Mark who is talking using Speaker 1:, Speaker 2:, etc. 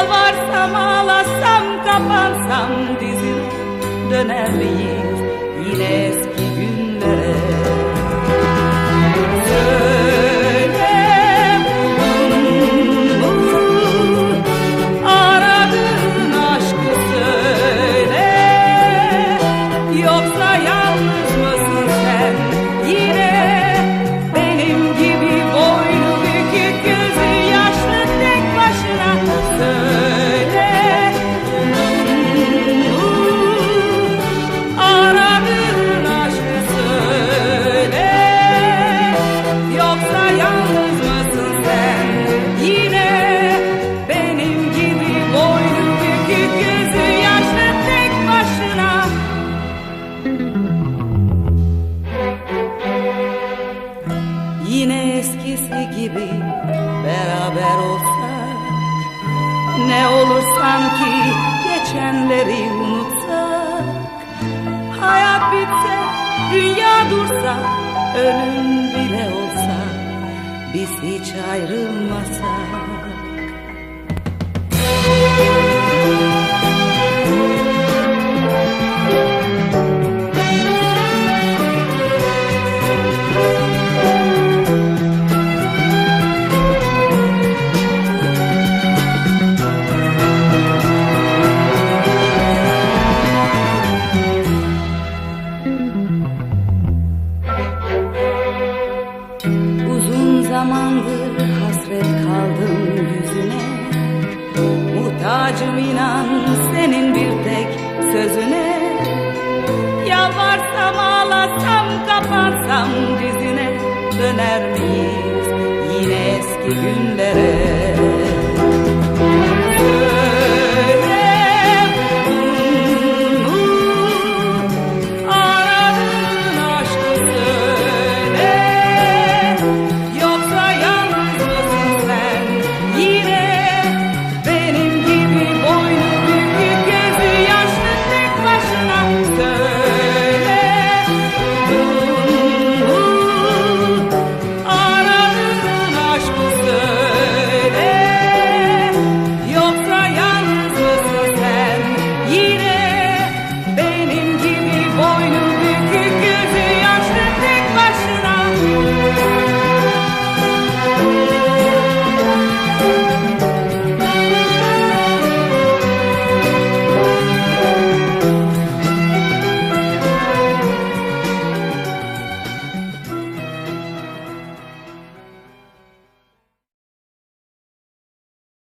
Speaker 1: Yalvarsam ağlasam kapansam dizine Döner miyiz yine eski günlere gibi beraber olsak Ne olur sanki geçenleri unutsak. Hayat bitse, dünya dursa, ölüm bile olsa Biz hiç ayrılmasak zamandır hasret kaldım yüzüne. Muhtacım inan senin bir tek sözüne. Yalvarsam ağlasam kapansam dizine. Döner miyiz yine eski günlere